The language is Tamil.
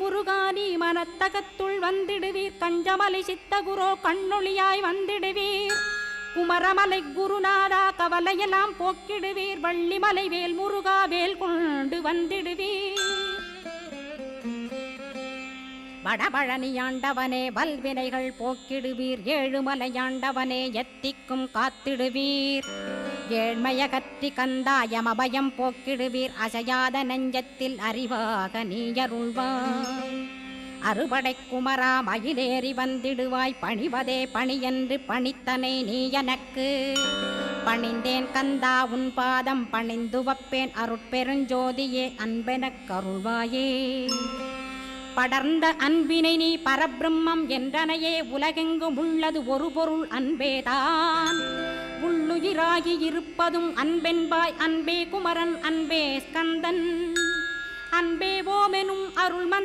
முருகானி மனத்தகத்துள் வந்திடுவீர். கஞ்சமலை சித்தகுரோ கண்ணொளியாய் வந்திடுவீர். குமரமலை குருநாதா கவலையெல்லாம் போக்கிடுவீர். வள்ளிமலை வேல் முருகா வேல் கொண்டு வந்திடுவீர். வடபழனியாண்டவனே வல்வினைகள் போக்கிடுவீர். ஏழுமலையாண்டவனே எத்திக்கும் காத்திடுவீர். ஏழ்மையகற்றி கந்தாயம் அபயம் போக்கிடுவீர். அசையாத நெஞ்சத்தில் அறிவாக நீயருள்வாய். அறுபடை குமரா மயிலேறி வந்திடுவாய். பணிவதே பணியென்று பணித்தனை நீ எனக்கு பணிந்தேன் கந்தா உன் பாதம் பணிந்துவப்பேன். அருட்பெருஞ்சோதியே அன்பெனக் கருள்வாயே. படர்ந்த அன்பினை நீ பரபிரம்மம் என்றனையே உலகெங்கும் உள்ளது ஒரு பொருள் அன்பேதான். உள்ளுயிராகி இருப்பதும் அன்பென்பாய் அன்பே குமரன் அன்பே ஸ்கந்தன். அன்பே ஓமெனும் அருள்மன்